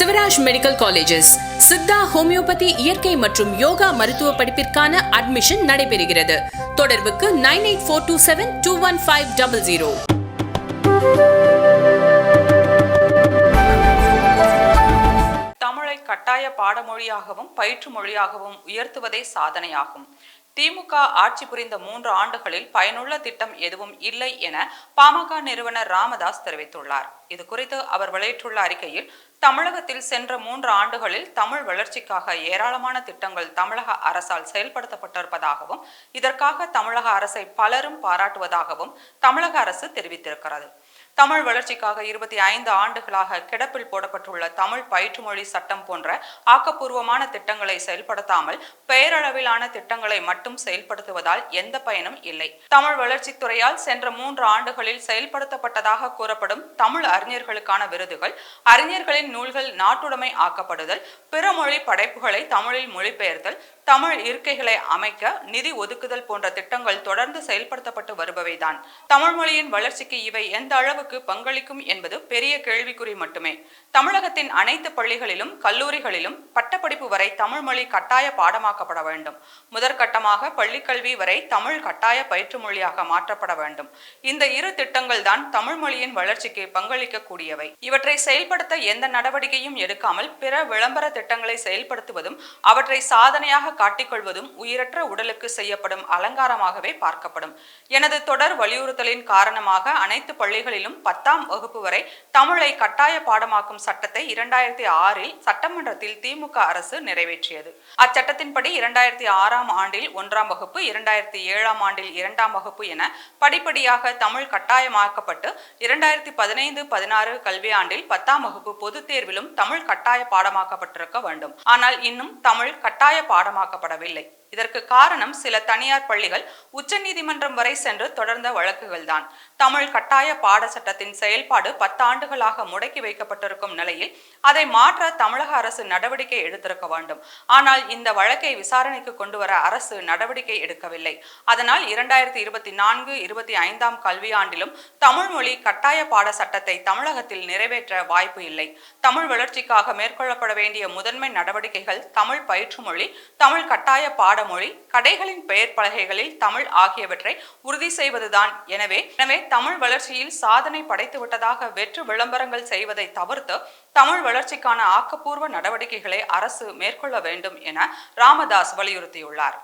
Sivaraj medical colleges. Siddha homeopathy இயற்கை மற்றும் யோகா மருத்துவ படிப்பிற்கான அட்மிஷன் நடைபெறுகிறது. தொடர்புக்கு nine eight four two seven two one five double zero. தமிழை கட்டாய பாடமொழியாகவும் பயிற்று மொழியாகவும் உயர்த்துவதே சாதனையாகும். திமுக ஆட்சி புரிந்த மூன்று ஆண்டுகளில் பயனுள்ள திட்டம் எதுவும் இல்லை என பாமக நிறுவனர் ராமதாஸ் தெரிவித்துள்ளார். இது குறித்து அவர் வெளியிட்டுள்ள அறிக்கையில் தமிழகத்தில் சென்ற மூன்று ஆண்டுகளில் தமிழ் வளர்ச்சிக்காக ஏராளமான திட்டங்கள் தமிழக அரசால் செயல்படுத்தப்பட்டிருப்பதாகவும் இதற்காக தமிழக அரசை பலரும் பாராட்டுவதாகவும் தமிழக அரசு தெரிவித்திருக்கிறது. தமிழ் வளர்ச்சிக்காக இருபத்தி ஐந்து ஆண்டுகளாக கிடப்பில் போடப்பட்டுள்ள தமிழ் பயிற்றுமொழி சட்டம் போன்ற ஆக்கப்பூர்வமான திட்டங்களை செயல்படுத்தாமல் பெயரளவிலான திட்டங்களை மட்டும் செயல்படுத்துவதால் எந்த பயனும் இல்லை. தமிழ் வளர்ச்சித் துறையால் சென்ற மூன்று ஆண்டுகளில் செயல்படுத்தப்பட்டதாக கூறப்படும் தமிழ் அறிஞர்களுக்கான விருதுகள் அறிஞர்களின் நூல்கள் நாட்டுடைமை ஆக்கப்படுதல் பிற மொழி படைப்புகளை தமிழில் மொழிபெயர்த்தல் தமிழ் இருக்கைகளை அமைக்க நிதி ஒதுக்குதல் போன்ற திட்டங்கள் தொடர்ந்து செயல்படுத்தப்பட்டு வருபவைதான். தமிழ் மொழியின் வளர்ச்சிக்கு இவை எந்த அளவுக்கு பங்களிக்கும் என்பது பெரிய கேள்விக்குறி மட்டுமே. தமிழகத்தின் அனைத்து பள்ளிகளிலும் கல்லூரிகளிலும் பட்டப்படிப்பு வரை தமிழ் மொழி கட்டாய பாடமாக்கப்பட வேண்டும். முதற்கட்டமாக பள்ளிக்கல்வி வரை தமிழ் கட்டாய பயிற்று மொழியாக மாற்றப்பட வேண்டும். இந்த இரு திட்டங்கள் தான் தமிழ் மொழியின் வளர்ச்சிக்கு பங்களிக்கக்கூடியவை. இவற்றை செயல்படுத்த எந்த நடவடிக்கையும் எடுக்காமல் பிற விளம்பர திட்டங்களை செயல்படுத்துவதும் அவற்றை சாதனையாக காட்டிக்கொள்வதும் உயிரற்ற உடலுக்கு செய்யப்படும் அலங்காரமாகவே பார்க்கப்படும். எனது தொடர் வலியுறுத்தலின் காரணமாக அனைத்து பள்ளிகளிலும் பத்தாம் வகுப்பு வரை தமிழை கட்டாய பாடமாக்கும் சட்டத்தை இரண்டாயிரத்தி ஆறில் சட்டமன்றத்தில் திமுக அரசு நிறைவேற்றியது. அச்சட்டத்தின்படி இரண்டாயிரத்தி ஆறாம் ஆண்டில் ஒன்றாம் வகுப்பு இரண்டாயிரத்தி ஏழாம் ஆண்டில் இரண்டாம் வகுப்பு என படிப்படியாக தமிழ் கட்டாயமாக்கப்பட்டு இரண்டாயிரத்தி பதினைந்து பதினாறு கல்வியாண்டில் பத்தாம் வகுப்பு பொதுத் தேர்விலும் தமிழ் கட்டாய பாடமாக்கப்பட்டிருக்க வேண்டும். ஆனால் இன்னும் தமிழ் கட்டாய பாடமாக பாடமாக்கப்படவில்லை இதற்கு காரணம் சில தனியார் பள்ளிகள் உச்சநீதிமன்றம் வரை சென்று தொடர்ந்த வழக்குகள்தான். தமிழ் கட்டாய பாட சட்டத்தின் செயல்பாடு பத்தாண்டுகளாக முடக்கி வைக்கப்பட்டிருக்கும் நிலையில் அதை மாற்ற தமிழக அரசு நடவடிக்கை எடுத்திருக்க வேண்டும். ஆனால் இந்த வழக்கை விசாரணைக்கு கொண்டு வர அரசு நடவடிக்கை எடுக்கவில்லை. அதனால் இரண்டாயிரத்தி இருபத்தி நான்கு இருபத்தி ஐந்தாம் கல்வியாண்டிலும் தமிழ் மொழி கட்டாய பாட சட்டத்தை தமிழகத்தில் நிறைவேற்ற வாய்ப்பு இல்லை. தமிழ் வளர்ச்சிக்காக மேற்கொள்ளப்பட வேண்டிய முதன்மை நடவடிக்கைகள் தமிழ் பயிற்று மொழி தமிழ் கட்டாய பாட பாடமொழி கடைகளின் பெயர் பலகைகளில் தமிழ் ஆகியவற்றை உறுதி செய்வதுதான். எனவே எனவே தமிழ் வளர்ச்சியில் சாதனை படைத்து விட்டதாக வெற்று விளம்பரங்கள் செய்வதை தவிர்த்து தமிழ் வளர்ச்சிக்கான ஆக்கப்பூர்வ நடவடிக்கைகளை அரசு மேற்கொள்ள வேண்டும் என ராமதாஸ் வலியுறுத்தியுள்ளார்.